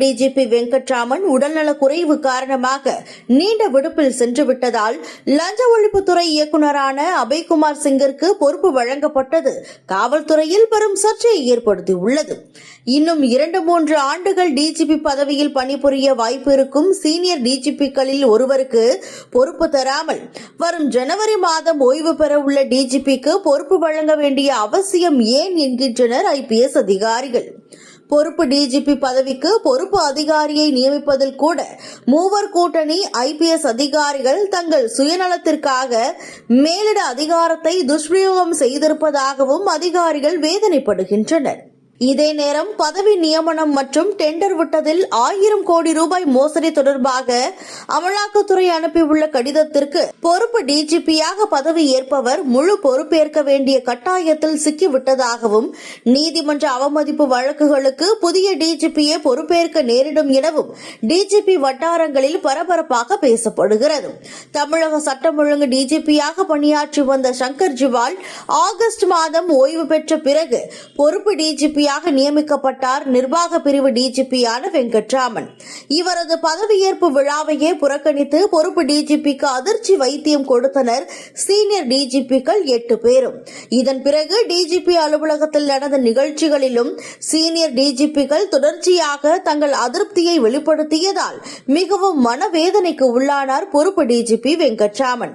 DGP Venkatraman உடல்நலக் குறைவு காரணமாக நீண்ட விடுப்பில் சென்று விட்டதால் லஞ்ச ஒழிப்புத்துறை இயக்குநரான அபய்குமார் சிங்கிற்கு பொறுப்பு வழங்கப்பட்டது. காவல்துறையில் பெரும் சர்ச்சையை ஏற்படுத்தியுள்ளது. இன்னும் இரண்டு மூன்று ஆண்டுகள் டிஜிபி பதவியில் பணிபுரிய வாய்ப்பு இருக்கும் சீனியர் டிஜிபிக்களில் ஒருவருக்கு பொறுப்பு தராமல் வரும் ஜனவரி மாதம் ஓய்வு பெற உள்ள டிஜிபிக்கு பொறுப்பு வழங்க வேண்டிய அவசியம் ஏன் என்கின்றனர் ஐபிஎஸ் அதிகாரிகள். பொறுப்பு டிஜிபி பதவிக்கு பொறுப்பு அதிகாரியை நியமிப்பதில் கூட மூவர் கூட்டணி ஐபிஎஸ் அதிகாரிகள் தங்கள் சுயநலத்திற்காக மேலிட அதிகாரத்தை துஷ்பிரயோகம் செய்திருப்பதாகவும் அதிகாரிகள் வேதனைப்படுகின்றனர். இதே நேரம் பதவி நியமனம் மற்றும் டெண்டர் விட்டதில் ஆயிரம் கோடி ரூபாய் மோசடி தொடர்பாக அமலாக்கத்துறை அனுப்பியுள்ள கடிதத்திற்கு பொறுப்பு டிஜிபியாக பதவி ஏற்பவர் முழு பொறுப்பேற்க வேண்டிய கட்டாயத்தில் சிக்கிவிட்டதாகவும் நீதிமன்ற அவமதிப்பு வழக்குகளுக்கு புதிய டிஜிபியே பொறுப்பேற்க நேரிடும் எனவும் டிஜிபி வட்டாரங்களில் பரபரப்பாக பேசப்படுகிறது. தமிழக சட்டம் ஒழுங்கு டிஜிபியாக பணியாற்றி வந்த சங்கர் ஜிவால் ஆகஸ்ட் மாதம் ஓய்வு பெற்ற பிறகு பொறுப்பு டிஜிபி டிஜிபியாக நியமிக்கப்பட்டார் நிர்வாக பிரிவு டிஜிபியான வெங்கட்ராமன். இவரது பதவியேற்பு விழாவையே புறக்கணித்து பொறுப்பு டிஜிபிக்கு அதிர்ச்சி வைத்தியம் கொடுத்தனர் சீனியர் டிஜிபிக்கள் எட்டு பேரும். இதன் பிறகு டிஜிபி அலுவலகத்தில் நடந்த நிகழ்ச்சிகளிலும் சீனியர் டிஜிபிக்கள் தொடர்ச்சியாக தங்கள் அதிருப்தியை வெளிப்படுத்தியதால் மிகவும் மனவேதனைக்கு உள்ளானார் பொறுப்பு டிஜிபி வெங்கட்ராமன்.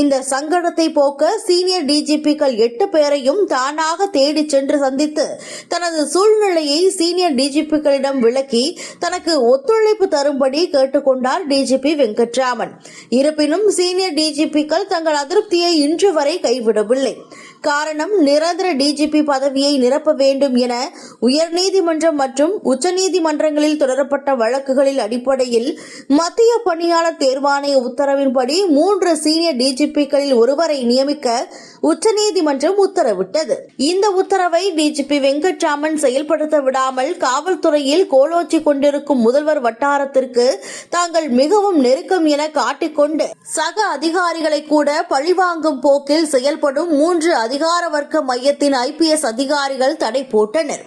இந்த சங்கடத்தை போக்க சீனியர் டிஜிபிக்கள் எட்டு பேரையும் தானாக தேடிச் சென்று சந்தித்து தனது சூழ்நிலையை சீனியர் டிஜிபிக்களிடம் விளக்கி தனக்கு ஒத்துழைப்பு தரும்படி கேட்டுக்கொண்டார் டிஜிபி வெங்கட்ராமன். இருப்பினும் சீனியர் டிஜிபிக்கள் தங்கள் அதிருப்தியை இன்று வரை கைவிடவில்லை. காரணம் நிரந்தர டிஜிபி பதவியை நிரப்ப வேண்டும் என உயர்நீதிமன்றம் மற்றும் உச்சநீதிமன்றங்களில் தொடரப்பட்ட வழக்குகளில் அடிப்படையில் மத்திய பணியாளர் தேர்வாணைய உத்தரவின்படி மூன்று சீனியர் டிஜிபிக்களில் ஒருவரை நியமிக்க உச்சநீதிமன்றம் உத்தரவிட்டது. இந்த உத்தரவை டிஜிபி வெங்கட்ராமன் செயல்படுத்த விடாமல் காவல்துறையில் கோலோச்சி கொண்டிருக்கும் முதல்வர் வட்டாரத்திற்கு தாங்கள் மிகவும் நெருக்கம் என காட்டிக்கொண்டு சக அதிகாரிகளை கூட பழிவாங்கும் போக்கில் செயல்படும் மூன்று அதிகார வர்க்க மையத்தின் ஐபிஎஸ் அதிகாரிகள் தடை போட்டனர்.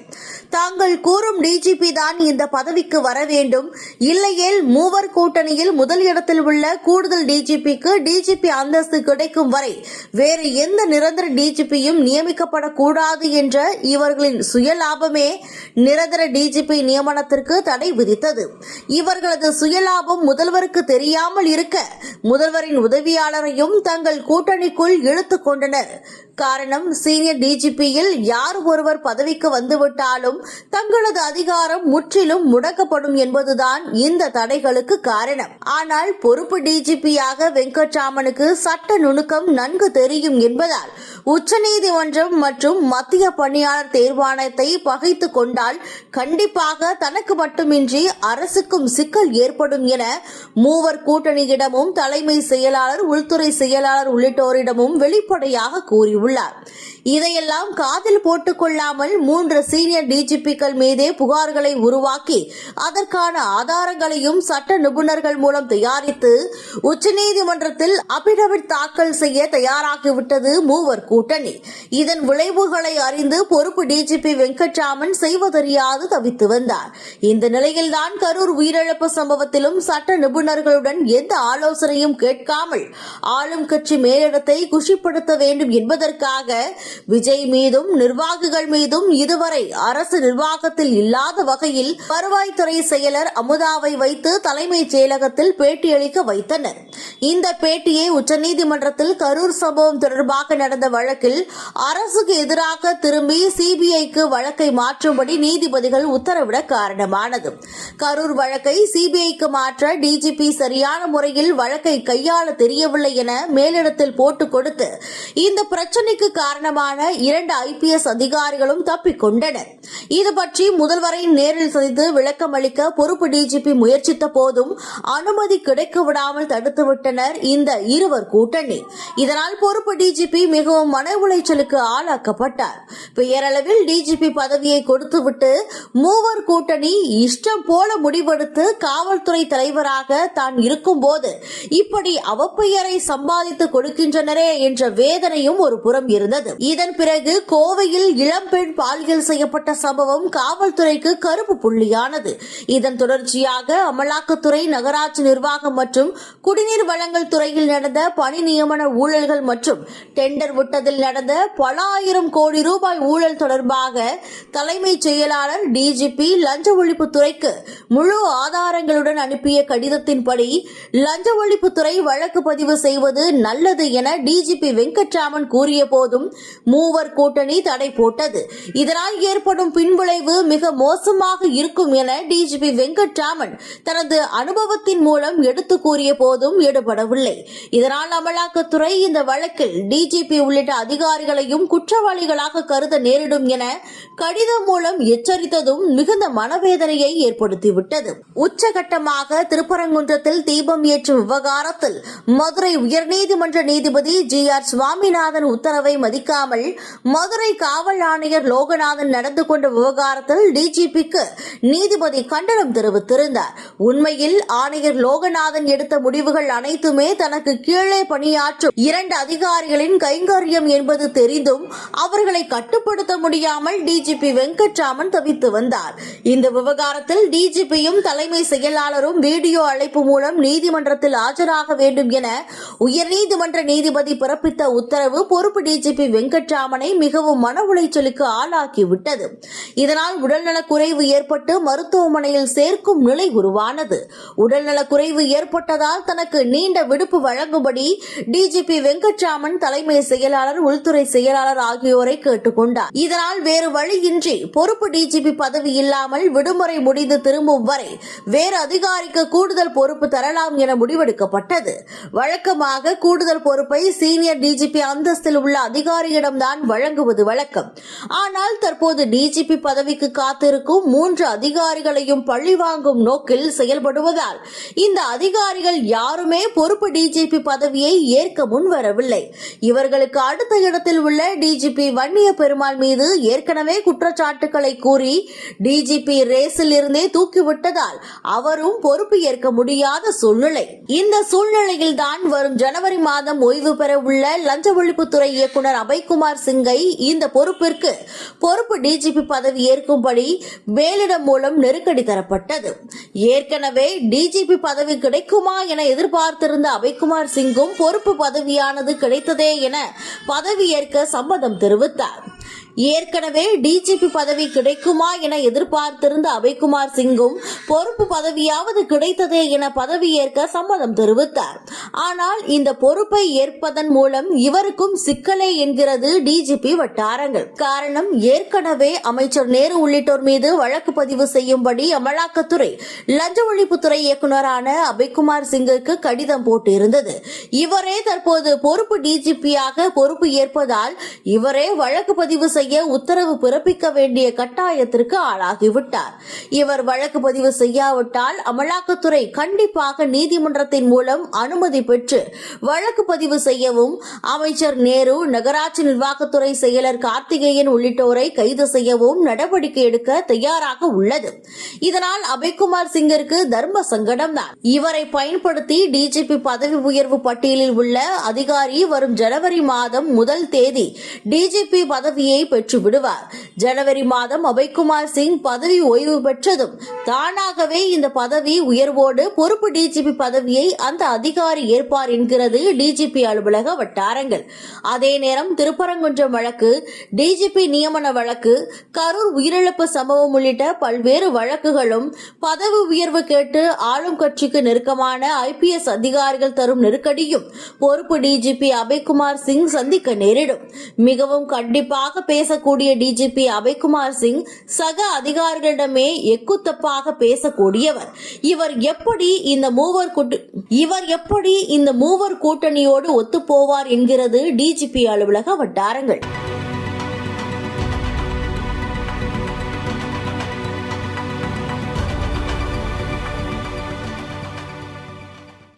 தாங்கள் கூறும் டிஜிபி தான் இந்த பதவிக்கு வர வேண்டும். இல்லையேல் மூவர் கூட்டணியில் முதல் இடத்தில் உள்ள கூடுதல் டிஜிபிக்கு டிஜிபி அந்தஸ்து கிடைக்கும் வரை வேறு எந்த நிரந்தர டிஜிபியும் நியமிக்கப்படக்கூடாது என்ற இவர்களின் சுயலாபமே நிரந்தர டிஜிபி நியமனத்திற்கு தடை விதித்தது. இவர்களது சுயலாபம் முதல்வருக்கு தெரியாமல் இருக்க முதல்வரின் உதவியாளரையும் தங்கள் கூட்டணிக்குள் இழுத்துக் கொண்டனர். காரணம் சீனியர் டிஜிபியில் யார் ஒருவர் பதவிக்கு வந்துவிட்டாலும் தங்களது அதிகாரம் முற்றிலும் முடக்கப்படும் என்பதுதான் இந்த தடைகளுக்கு காரணம். ஆனால் பொறுப்பு டிஜிபியாக வெங்கட்ராமனுக்கு சட்ட நுணுக்கம் நன்கு தெரியும் என்பதால் உச்சநீதிமன்றம் மற்றும் மத்திய பணியாளர் தேர்வாணையத்தை பகைத்து கொண்டால் கண்டிப்பாக தனக்கு மட்டுமின்றி அரசுக்கும் சிக்கல் ஏற்படும் என மூவர் கூட்டணியிடமும் தலைமை செயலாளர் உள்துறை செயலாளர் உள்ளிட்டோரிடமும் வெளிப்படையாக கூறியுள்ளார். இதையெல்லாம் காதில் போட்டுக் கொள்ளாமல் மூன்று சீனியர் டிஜிபிக்கள் மீதே புகார்களை உருவாக்கி அதற்கான ஆதாரங்களையும் சட்ட நிபுணர்கள் மூலம் தயாரித்து உச்சநீதிமன்றத்தில் அபிடவிட் தாக்கல் செய்ய தயாராகிவிட்டது மூவர் கூட்டணி. இதன் விளைவுகளை அறிந்து பொறுப்பு டிஜிபி வெங்கட்ராமன் செய்வதறியாது தவித்து வந்தார். இந்த நிலையில்தான் கரூர் உயிரிழப்பு சம்பவத்திலும் சட்ட நிபுணர்களுடன் எந்த ஆலோசனையும் கேட்காமல் ஆளும் கட்சி மேலிடத்தை குஷிப்படுத்த வேண்டும் என்பதற்காக விஜய் மீதும் நிர்வாகிகள் மீதும் இதுவரை அரசு நிர்வாகத்தில் இல்லாத வகையில் வருவாய்த்துறை செயலர் அமுதாவை வைத்து தலைமைச் செயலகத்தில் பேட்டியளிக்க வைத்தனர். இந்த பேட்டியை உச்சநீதிமன்றத்தில் கரூர் சம்பவம் தொடர்பாக நடந்த வழக்கில் அரசுக்கு எதிராக திரும்பி சிபிஐக்கு வழக்கை மாற்றும்படி நீதிபதிகள் உத்தரவிட காரணமானது. கரூர் வழக்கை சிபிஐக்கு மாற்ற டிஜிபி சரியான முறையில் வழக்கை கையாள தெரியவில்லை என மேலிடத்தில் போட்டுக் கொடுத்து இந்த பிரச்சினைக்கு காரணமாக காரணமான இரண்டு ஐபிஎஸ் அதிகாரிகளும் தப்பிக் கொண்டனர். இது பற்றி முதல்வரை நேரில் சந்தித்து விளக்கம் அளிக்க பொறுப்பு டிஜிபி முயற்சித்த போதும் அனுமதி கிடைக்க விடாமல் தடுத்து இந்த இருவர் கூட்டணி. இதனால் பொறுப்பு டிஜிபி மிகவும் மன உளைச்சலுக்கு ஆளாக்கப்பட்டார். பெயரளவில் டிஜிபி பதவியை கொடுத்துவிட்டு மூவர் கூட்டணி இஷ்டம் போல முடிவெடுத்து காவல்துறை தலைவராக தான் இருக்கும்போது இப்படி அவப்பெயரை சம்பாதித்து கொடுக்கின்றனரே என்ற வேதனையும் ஒரு புறம் இருந்தது. இதன் பிறகு கோவையில் இளம்பெண் பாலியல் செய்யப்பட்ட சம்பவம் காவல்துறைக்கு கருப்பு புள்ளியானது. இதன் தொடர்ச்சியாக அமலாக்கத்துறை நகராட்சி நிர்வாகம் மற்றும் குடிநீர் வழங்கல் துறையில் நடந்த பணி நியமன ஊழல்கள் மற்றும் டெண்டர் விட்டதில் நடந்த பல ஆயிரம் கோடி ரூபாய் ஊழல் தொடர்பாக தலைமைச் செயலாளர் டிஜிபி லஞ்ச ஒழிப்புத்துறைக்கு முழு ஆதாரங்களுடன் அனுப்பிய கடிதத்தின்படி லஞ்ச ஒழிப்புத்துறை வழக்கு பதிவு செய்வது நல்லது என டிஜிபி வெங்கட்ராமன் கூறிய போதும் மூவர் கூட்டணி தடை போட்டது. இதனால் ஏற்படும் பின்விளைவு மிக மோசமாக இருக்கும் என டிஜிபி வெங்கட்ராமன் தனது அனுபவத்தின் மூலம் எடுத்து கூறிய போதும் ஈடுபடவில்லை இதனால் அமலாக்கத்துறை இந்த வழக்கில் டிஜிபி உள்ளிட்ட அதிகாரிகளையும் குற்றவாளிகளாக கருத நேரிடும் என கடிதம் மூலம் எச்சரித்ததும் மிகுந்த மனவேதனையை ஏற்படுத்திவிட்டது. உச்சகட்டமாக திருப்பரங்குன்றத்தில் தீபம் ஏற்றும் விவகாரத்தில் மதுரை உயர்நீதிமன்ற நீதிபதி ஜி ஆர் சுவாமிநாதன் உத்தரவை மதிக்காமல் மதுரை காவல் ஆணையர் லோகநாதன் நடந்து கொண்ட விவகாரத்தில் டிஜிபிக்கு நீதிபதி கண்டனம் தெரிவித்திருந்தார். உண்மையில் ஆணையர் லோகநாதன் எடுத்த முடிவுகள் அனைத்துமே தனக்கு கீழே பணியாற்றும் இரண்டு அதிகாரிகளின் கைங்கரியம் என்பது தெரிந்தும் அவர்களை கட்டுப்படுத்த முடியாமல் டிஜிபி வெங்கட்ராமன் தவித்து வந்தார். இந்த விவகாரத்தில் டிஜிபியும் தலைமை செயலாளரும் வீடியோ அழைப்பு மூலம் நீதிமன்றத்தில் ஆஜராக வேண்டும் என உயர்நீதிமன்ற நீதிபதி பிறப்பித்த உத்தரவு பொறுப்பு டிஜிபி வெங்கட் வெங்கட்ராமனை மிகவும் மன உளைச்சலுக்கு ஆளாக்கிவிட்டது. இதனால் உடல்நலக் குறைவு ஏற்பட்டு மருத்துவமனையில் சேர்க்கும் நிலை உருவானது. உடல்நலக் குறைவு ஏற்பட்டதால் தனக்கு நீண்ட விடுப்பு வழங்கும்படி டிஜிபி வெங்கட்ராமன் தலைமை செயலாளர் உள்துறை செயலாளர் ஆகியோரை கேட்டுக்கொண்டார். இதனால் வேறு வழியின்றி பொறுப்பு டிஜிபி பதவி இல்லாமல் விடுமுறை முடிந்து திரும்பும் வரை வேறு அதிகாரிக்கு கூடுதல் பொறுப்பு தரலாம் என முடிவெடுக்கப்பட்டது. வழக்கமாக கூடுதல் பொறுப்பை சீனியர் டிஜிபி அந்தஸ்தில் உள்ள அதிகாரியிடம் அதிகாரியிடம்தான் வழங்குவது வழக்கம். ஆனால் தற்போது டிஜிபி பதவிக்கு காத்திருக்கும் மூன்று அதிகாரிகளையும் பழி வாங்கும் நோக்கில் செயல்படுவதால் இந்த அதிகாரிகள் யாருமே பொறுப்பு டிஜிபி பதவியை ஏற்க முன்வரவில்லை. இவர்களுக்கு அடுத்த இடத்தில் உள்ள டிஜிபி வன்னிய பெருமாள் மீது ஏற்கனவே குற்றச்சாட்டுகளை கூறி டிஜிபி ரேஸில் இருந்தே தூக்கிவிட்டதால் அவரும் பொறுப்பு ஏற்க முடியாத சூழ்நிலை. இந்த சூழ்நிலையில் தான் வரும் ஜனவரி மாதம் ஓய்வு பெற உள்ள லஞ்ச ஒழிப்புத்துறை இயக்குநர் அபய்குமார் சிங்கை இந்த பொறுப்பிற்கு பொறுப்பு டிஜிபி பதவி ஏற்கும்படி மேலிடம் மூலம் நெருக்கடி தரப்பட்டது. ஏற்கனவே டிஜிபி பதவி கிடைக்குமா என எதிர்பார்த்திருந்த அபய்குமார் சிங்கும் பொறுப்பு பதவியானது கிடைத்ததே என பதவி ஏற்க சம்மதம் தெரிவித்தார். ஏற்கனவே டிஜிபி பதவி கிடைக்குமா என எதிர்பார்த்திருந்த அபய்குமார் சிங்கும் பொறுப்பு பதவியாவது கிடைத்ததே என பதவியேற்க சம்மதம் தெரிவித்தார். ஆனால் இந்த பொறுப்பை ஏற்பதன் மூலம் இவருக்கும் சிக்கலே என்கிறது டிஜிபி வட்டாரங்கள். காரணம் ஏற்கனவே அமைச்சர் நேரு உள்ளிட்டோர் மீது வழக்கு பதிவு செய்யும்படி அமலாக்கத்துறை லஞ்ச ஒழிப்புத்துறை இயக்குநரான அபய்குமார் சிங்கிற்கு கடிதம் போட்டிருந்தது. இவரே தற்போது பொறுப்பு டிஜிபியாக பொறுப்பு ஏற்பதால் இவரே வழக்கு பதிவு செய்ய செய்ய உத்தரவு பிறப்பிக்க வேண்டிய கட்டாயத்திற்கு ஆளாகிவிட்டார். இவர் வழக்கு பதிவு செய்யாவிட்டால் அமலாக்கத்துறை கண்டிப்பாக நீதிமன்றத்தின் மூலம் அனுமதி பெற்று வழக்கு பதிவு செய்யவும் அமைச்சர் நேரு நகராட்சி நிர்வாகத்துறை செயலர் கார்த்திகேயன் உள்ளிட்டோரை கைது செய்யவும் நடவடிக்கை எடுக்க தயாராக உள்ளது. இதனால் அபய்குமார் சிங்கிற்கு தர்ம சங்கடம் தான் இவரை பயன்படுத்தி டிஜிபி பதவி உயர்வு பட்டியலில் உள்ள அதிகாரி வரும் ஜனவரி மாதம் முதல் தேதி டிஜிபி பதவியை பெற்று விடுவார். ஜனவரி மாதம் அபய்குமார் சிங் பதவி ஓய்வு பெற்றதும் தானாகவே இந்த பதவி உயர்வோடு பொறுப்பு டிஜிபி பதவியை அந்த அதிகாரி ஏற்பார் என்கிறது டிஜிபி அலுவலக வட்டாரங்கள். அதே நேரம் திருப்பரங்குன்றம் வழக்கு டிஜிபி நியமன வழக்கு கரூர் உயிரிழப்பு சம்பவம் உள்ளிட்ட பல்வேறு வழக்குகளும் பதவி உயர்வு கேட்டு ஆளும் கட்சிக்கு நெருக்கமான ஐபிஎஸ் அதிகாரிகள் தரும் நெருக்கடியும் பொறுப்பு டிஜிபி அபய்குமார் சிங் சந்திக்க நேரிடும். மிகவும் கண்டிப்பாக பேசக்கூடிய டிஜிபி அபய்குமார் சிங் சக அதிகாரிகளிடமே எக்குத்தப்பாக பேசக்கூடியவர். இவர் எப்படி இந்த மூவர் கூட்டு இவர் எப்படி இந்த மூவர் கூட்டணியோடு ஒத்துப்போவார் என்கிறது டிஜிபி அலுவலக வட்டாரங்கள்.